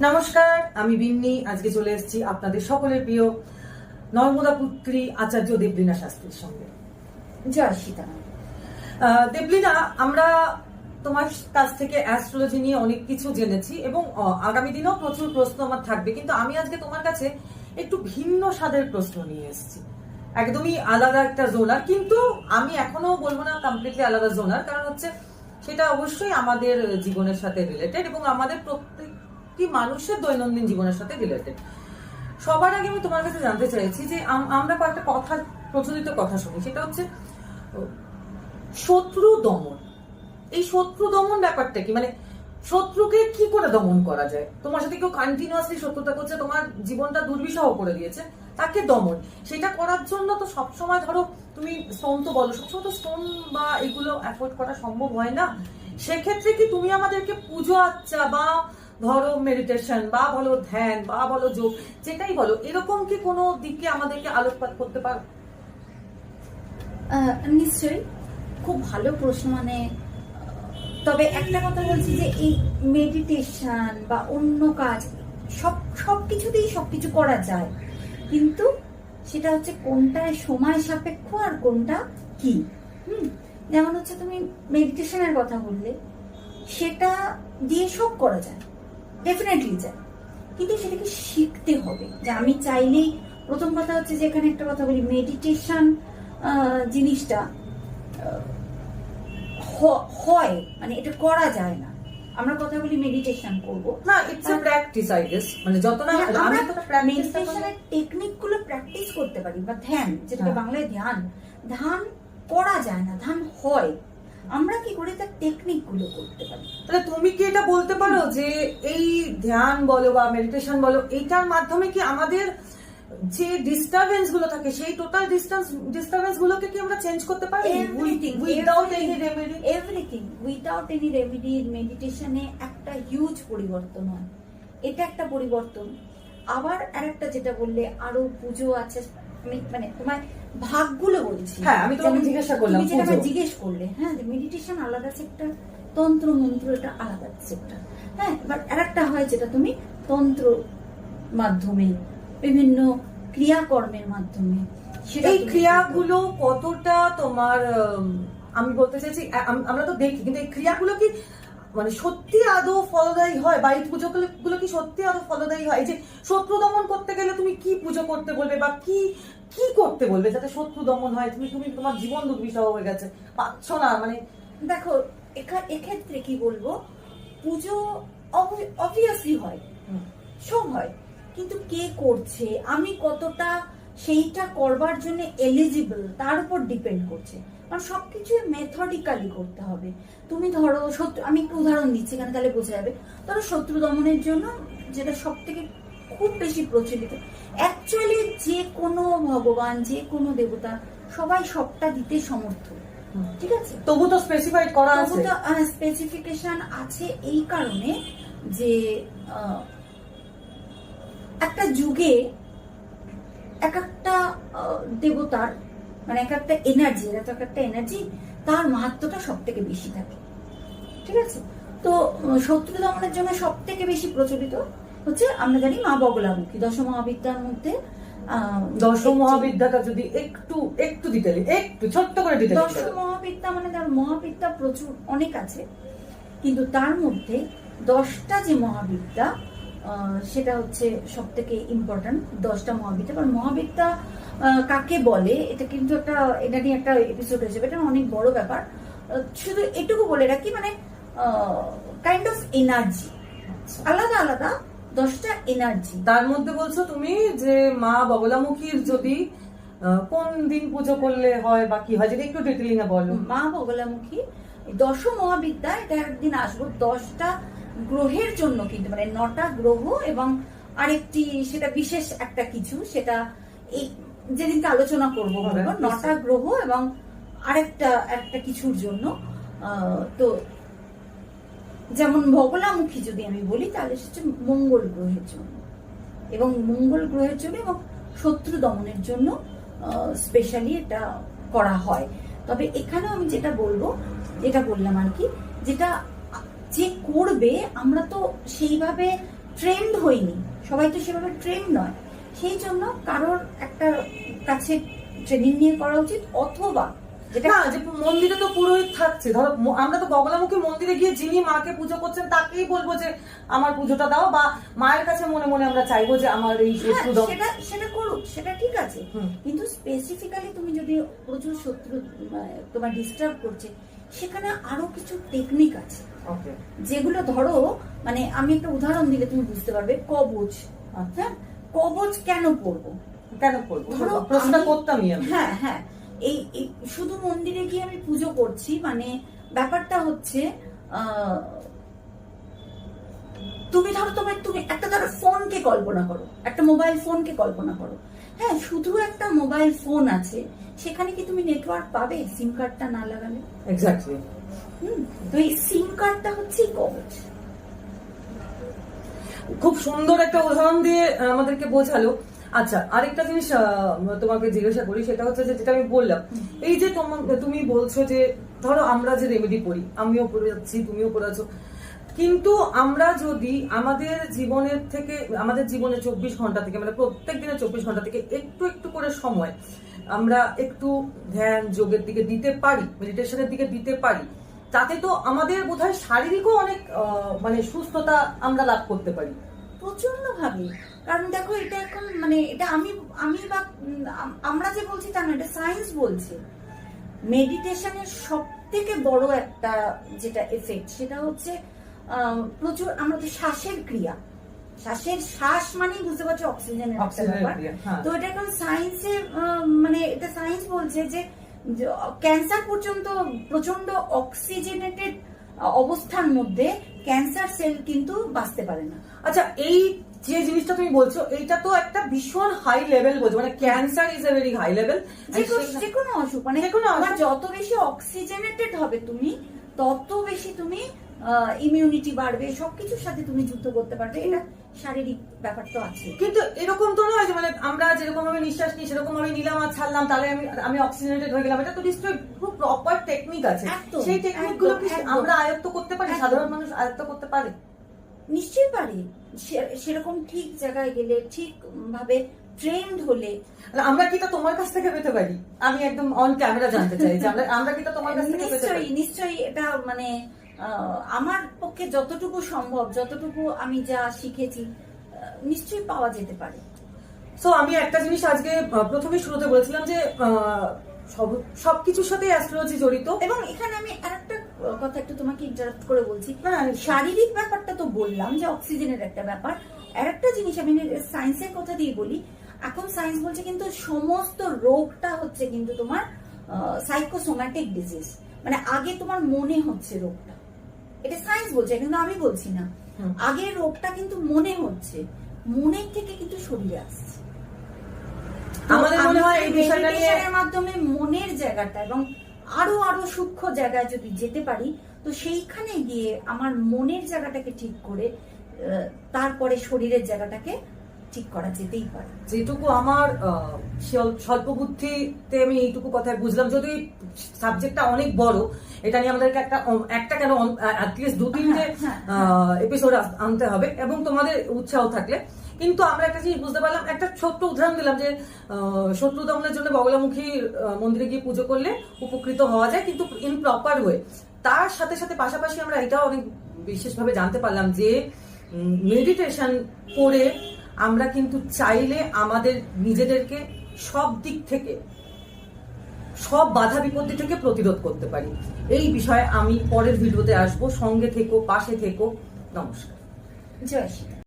নমস্কার আমি বিন্নি। আজকে চলে এসেছি আপনাদের সকলের প্রিয় নর্মদা পুত্রী আচার্য দেবলীনা শাস্ত্রীর সঙ্গে। জয় আহ, দেবলীনা আমরা তোমার কাছ থেকে অ্যাস্ট্রোলজি নিয়ে অনেক কিছু জেনেছি এবং আগামী দিনেও প্রচুর প্রশ্ন আমার থাকবে। কিন্তু আমি আজকে তোমার কাছে একটু ভিন্ন স্বাদের প্রশ্ন নিয়ে এসেছি। একদমই আলাদা একটা জোনার কিন্তু আমি এখনও বলব না কমপ্লিটলি আলাদা জোনার কারণ হচ্ছে সেটা অবশ্যই আমাদের জীবনের সাথে রিলেটেড এবং আমাদের প্রত্যেকটি মানুষের দৈনন্দিন জীবনের সাথে রিলেটেড সবার আগে আমি তোমার কাছে জানতে চাইছি যে আম- আমরা কয়েকটা কথা, প্রচলিত কথা শুনি। সেটা হচ্ছে, শত্রু দমন। এই শত্রু দমন ব্যাপারটা কি? মানে শত্রুকে কি করে দমন করা যায়? তোমার সাথে কেউ কন্টিনিউয়াসলি শত্রুতা করছে, তোমার জীবনটা দুর্বিষহ করে দিয়েছে। তাকে দমন। সেটা করার জন্য তো সবসময় ধরো তুমি স্টোন তো বলো, সবসময় তো স্টোন বা এগুলো অ্যাফোর্ড করা সম্ভব হয় না। সেক্ষেত্রে কি তুমি আমাদেরকে পুজো আচ্চা বা ধরো মেডিটেশন বা বলো ধ্যান বা বলো যোগ, যেটাই বলো, এরকম কি কোনো দিকে আমাদেরকে আলোকপাত করতে পারো? নিশ্চয়ই। খুব ভালো প্রশ্ন মানে তবে একটা কথা বলছি যে এই মেডিটেশন বা অন্য কাজ, সব সব কিছুতেই সব কিছু করা যায়। কিন্তু সেটা হচ্ছে কোনটায় সময় সাপেক্ষ আর কোনটা কি? হুম? যেমন হচ্ছে তুমি মেডিটেশনের কথা বললে, সেটা দিয়ে সব করা যায় ডেফিনেটলি যায়। কিন্তু সেটাকে শিখতে হবে যে আমি চাইলেই, প্রথম কথা হচ্ছে যে এখানে একটা কথা বলি মেডিটেশন জিনিসটা হয় মানে এটা করা যায় না। আমরা কথা বলি মেডিটেশন করব। না it's a practice I guess মানে যত না আমরা মেডিটেশনের টেকনিকগুলো প্র্যাকটিস করতে পারি বা ধ্যান যেটাকে হ্যাঁ। বাংলায় ধ্যান ধ্যান করা যায় না ধ্যান হয়। আমরা কি করি? তার টেকনিকগুলো করতে পারি। তাহলে তুমি কি এটা বলতে পারো যে এই ধ্যান বলো বা মেডিটেশন বলো এইটার মাধ্যমে কি আমাদের যে ডিস্টারবেন্সগুলো থাকে সেই টোটাল ডিস্টেন্স ডিস্টারবেন্স গুলোকে কি আমরা চেঞ্জ করতে পারি? Everything, without any remedy everything without any remedy মেডিটেশনে একটা হিউজ পরিবর্তন হয়। এটা একটা পরিবর্তন। আবার আরেকটা যেটা বললে আরও পুজো আছে আমি মানে তোমার ভাগগুলো বলছি। হ্যাঁ, আমি তোমাকে জিজ্ঞাসা করলাম, তুমি যেটা জিজ্ঞেস করলে হ্যাঁ মেডিটেশন আলাদা সেক্টর তন্ত্র মন্ত্র এটা আলাদা সেক্টর হ্যাঁ এবার আরেকটা হয় যেটা তুমি তন্ত্র মাধ্যমে বিভিন্ন ক্রিয়াকর্মের মাধ্যমে। এই ক্রিয়াগুলো কতটা তোমার আমি বলতে চাইছি আমরা তো দেখি কিন্তু এই ক্রিয়াগুলো কি মানে সত্যি আদৌ ফলদায়ী হয়? বা এই পুজো গুলো কি সত্যি আদৌ ফলদায়ী হয়? এই যে শত্রু দমন করতে গেলে তুমি কি পুজো করতে বলবে বা কি কি করতে বলবে যাতে শত্রু দমন হয়? তুমি তুমি তোমার জীবন দুর্বিষহ হয়ে গেছে। পাচ্ছ না মানে দেখো এখা- এক্ষেত্রে কি বলব পুজো অবভিয়াসলি হয়। সব হয়। কিন্তু কে করছে? আমি কতটা সেইটা করবার জন্য এলিজিবল তার উপর ডিপেন্ড করছে। কারণ সবকিছু মেথডিক্যালি করতে হবে। তুমি ধরো শত্রু আমি একটু উদাহরণ দিচ্ছি এখানে তাহলে বোঝা যাবে। ধরো শত্রু দমনের জন্য যেটা সব থেকে খুব বেশি প্রচলিত অ্যাকচুয়ালি যে কোনো ভগবান যে কোনো দেবতা সবাই সবটা দিতে সমর্থ। ঠিক আছে? তবু তো স্পেসিফাইড করা আছে। স্পেসিফিকেশন আছে এই কারণে যে একটা যুগে এক একটা দেবতার মানে এক একটা এনার্জি এক একটা এনার্জি তার মাহাত্মটা সব থেকে বেশি থাকে। ঠিক আছে? তো শত্রু দমনের জন্য সব থেকে বেশি প্রচলিত হচ্ছে আমরা জানি মা বগলামুখী দশ মহাবিদ্যার মধ্যে আহ, দশ মহাবিদ্যাটা যদি একটু একটু ডিটেলি একটু ছোট্ট করে ডিটেলি দশ মহাবিদ্যা মানে তার মহাবিদ্যা প্রচুর অনেক আছে। কিন্তু তার মধ্যে দশটা যে মহাবিদ্যা সেটা হচ্ছে সব থেকে ইম্পর্টেন্ট দশটা মহাবিদ্যা। কারণ মহাবিদ্যা কাকে বলে? এটা কিন্তু একটা এটা নিয়ে একটা এপিসোড হয়েছে এটা অনেক বড় ব্যাপার। শুধু এটুকু বলে রাখি মানে কাইন্ড অফ এনার্জি আলাদা আলাদা দশটা এনার্জি তার মধ্যে বলছো তুমি যে মা বগলামুখীর যদি কোন দিন পুজো করলে হয় বা কি হয় যদি একটু ডিটেলিং এ বলো। মা বগলামুখী দশ মহাবিদ্যা এটা একদিন আসব দশটা গ্রহের জন্য কিন্তু মানে নটা গ্রহ এবং আরেকটি সেটা বিশেষ একটা কিছু সেটা এই যেদিনকে আলোচনা করব নটা গ্রহ এবং আরেকটা একটা কিছুর জন্য তো যেমন বগলামুখী যদি আমি বলি তাহলে সেটা হচ্ছে মঙ্গল গ্রহের জন্য। এবং মঙ্গল গ্রহের জন্য এবং শত্রু দমনের জন্য স্পেশালি এটা করা হয়। তবে এখানেও আমি যেটা বলব যেটা বললাম আর কি যেটা যে করবে আমরা তো সেইভাবে ট্রেন্ড হইনি। সবাই তো সেভাবে ট্রেন্ড নয়। সেই জন্য কারোর একটা কাছে ট্রেনিং নিয়ে করা উচিত অথবা না যে মন্দিরে তো পুরোহিত থাকছে। ধরো আমরা তো বগলামুখী মন্দিরে গিয়ে যিনি মাকে পুজো করছেন তাকেই বলব যে আমার পুজোটা দাও বা মায়ের কাছে মনে মনে আমরা চাইব যে আমার এই হ্যাঁ, সেটা সেটা করুক সেটা ঠিক আছে। কিন্তু স্পেসিফিক্যালি তুমি যদি প্রচুর শত্রু আহ, তোমার ডিস্টার্ব করছে সেখানে আরও কিছু টেকনিক আছে। যেগুলো ধরো মানে আমি একটা উদাহরণ দিলে তুমি বুঝতে পারবে কবচ হ্যাঁ কবচ কেন পরবো কেন করব ধরো প্রশ্নটা আমি- করতামই হ্যাঁ হ্যাঁ। এই শুধু মন্দিরে গিয়ে আমি পুজো করছি মানে ব্যাপারটা হচ্ছে তুমি ধরো তোমার তুমি একটা ধরো ফোনকে কল্পনা করো একটা মোবাইল ফোনকে কল্পনা করো। হ্যাঁ শুধু একটা মোবাইল ফোন আছে সেখানে কি তুমি নেটওয়ার্ক পাবে? সিম কার্ডটা না লাগালে? এক্স্যাক্টলি হুম তো এই সিম কার্ডটা হচ্ছে কবচ খুব সুন্দর একটা উদাহরণ দিয়ে আমাদেরকে বোঝালো। আচ্ছা আরেকটা জিনিস তোমাকে জিজ্ঞাসা করি সেটা হচ্ছে যে যেটা আমি বললাম এই যে তোমা- তুমি বলছো যে ধরো আমরা যে রেমেডি পড়ি আমিও পড়ে যাচ্ছি তুমিও পড়ে আছো কিন্তু আমরা যদি আমাদের জীবনের থেকে আমাদের জীবনে চব্বিশ ঘণ্টা থেকে মানে প্রত্যেক দিনে চব্বিশ ঘণ্টা থেকে একটু একটু করে সময় আমরা একটু ধ্যান যোগের দিকে দিতে পারি মেডিটেশনের দিকে দিতে পারি তাতে তো আমাদের বোধ হয় শারীরিকও অনেক মানে সুস্থতা আমরা লাভ করতে পারি। প্রচণ্ড ভাবে। কারণ দেখো এটা এখন মানে এটা আমি আমি বা আমরা যে বলছি তা না এটা সায়েন্স বলছে। মেডিটেশনের সব থেকে বড় একটা যেটা এফেক্ট সেটা হচ্ছে প্রচুর আমাদের শ্বাসের ক্রিয়া। শ্বাসের শ্বাস মানেই বুঝতে পারছ অক্সিজেনের একটা ব্যাপার। হ্যাঁ। তো এটা এখন সায়েন্সে মানে এটা সায়েন্স বলছে যে ক্যান্সার পর্যন্ত প্রচণ্ড অক্সিজেনেটেড অবস্থার মধ্যে ক্যান্সার সেল কিন্তু বাঁচতে পারে না আচ্ছা এই যে জিনিসটা তুমি বলছো এইটা তো একটা ভীষণ হাই লেভেল বলছো মানে cancer is a very high level যে কোনো- অসুখ মানে যে কোনো অসুখ। যত বেশি অক্সিজেনেটেড হবে তুমি তত বেশি তুমি ইমিউনিটি বাড়বে সবকিছুর সাথে তুমি যুদ্ধ করতে পারবে এটা শারীরিক ব্যাপার তো আছে। কিন্তু এরকম তো নয় যে মানে আমরা যেরকম ভাবে নিঃশ্বাস নিই সেরকম ভাবে নিলাম আর ছাড়লাম তাহলে আমি আমি অক্সিজেনেটেড হয়ে গেলাম। এটা তো নিশ্চয়ই খুব প্রপার টেকনিক আছে। সেই কি। আমরা আয়ত্ত করতে পারি? সাধারণ মানুষ আয়ত্ত করতে পারে? নিশ্চয়ই পারে। সেরকম ঠিক জায়গায় গেলে ঠিক ভাবে ট্রেন্ড হলে। মানে আমরা কি তা তোমার কাছ থেকে পেতে পারি? আমি একদম অন ক্যামেরা জানতে চাই আমরা আমরা কি তা তোমার কাছ থেকে পেতে পারি? নিশ্চয়ই নিশ্চয়ই এটা মানে আমার পক্ষে যতটুকু সম্ভব যতটুকু আমি যা শিখেছি নিশ্চয়ই পাওয়া যেতে পারে। সো আমি একটা জিনিস আজকে প্রথমে শুরুতে বলেছিলাম যে সব সবকিছুর সাথে অ্যাস্ট্রোলজি জড়িত। এবং এখানে আমি আরেকটা কথা একটু তোমাকে ইন্টারাপ্ট করে বলছি। না, না, শারীরিক ব্যাপারটা তো বললাম যে অক্সিজেনের একটা ব্যাপার। আর একটা জিনিস আমি সায়েন্সের কথা দিয়ে বলি এখন সায়েন্স বলছে কিন্তু সমস্ত রোগটা হচ্ছে কিন্তু তোমার সাইকোসোম্যাটিক ডিজিজ মানে আগে তোমার মনে হচ্ছে রোগটা। এটা সায়েন্স বলছে কিন্তু আমি বলছি না। আগে রোগটা কিন্তু মনে হচ্ছে মনের থেকে কিন্তু শরীরে আসছে। আমাদের মনে হয় এই বিষয়টা নিয়ে মাধ্যমে মনের জায়গাটা এবং আরও আরও সূক্ষ্ম জায়গায় যদি যেতে পারি তো সেইখানে গিয়ে আমার মনের জায়গাটাকে ঠিক করে তারপরে শরীরের জায়গাটাকে ঠিক করা যেতেই পারে। যেটুকু আমার স্বল্প বুদ্ধিতে আমি এইটুকু কথায় বুঝলাম। যদি সাবজেক্টটা অনেক বড় এটা নিয়ে আমাদেরকে একটা একটা কেন অ্যাটলিস্ট দু তিনটে হ্যাঁ, হ্যাঁ, এপিসোড আনতে হবে এবং তোমাদের উৎসাহ থাকলে। কিন্তু আমরা একটা জিনিস বুঝতে পারলাম একটা ছোট্ট উদাহরণ দিলাম যে শত্রু দমনের জন্য বগলামুখী মন্দিরে গিয়ে পুজো করলে উপকৃত হওয়া যায় কিন্তু ইন প্রপার ওয়ে তার সাথে সাথে পাশাপাশি আমরা এটাও অনেক বিশেষভাবে জানতে পারলাম যে মেডিটেশন করে আমরা কিন্তু চাইলে আমাদের নিজেদেরকে সব দিক থেকে, সব বাধা বিপত্তি থেকে প্রতিরোধ করতে পারি। এই বিষয়ে আমি পরের ভিডিওতে আসব। সঙ্গে থেকো, পাশে থেকো। নমস্কার। জয় শ্রী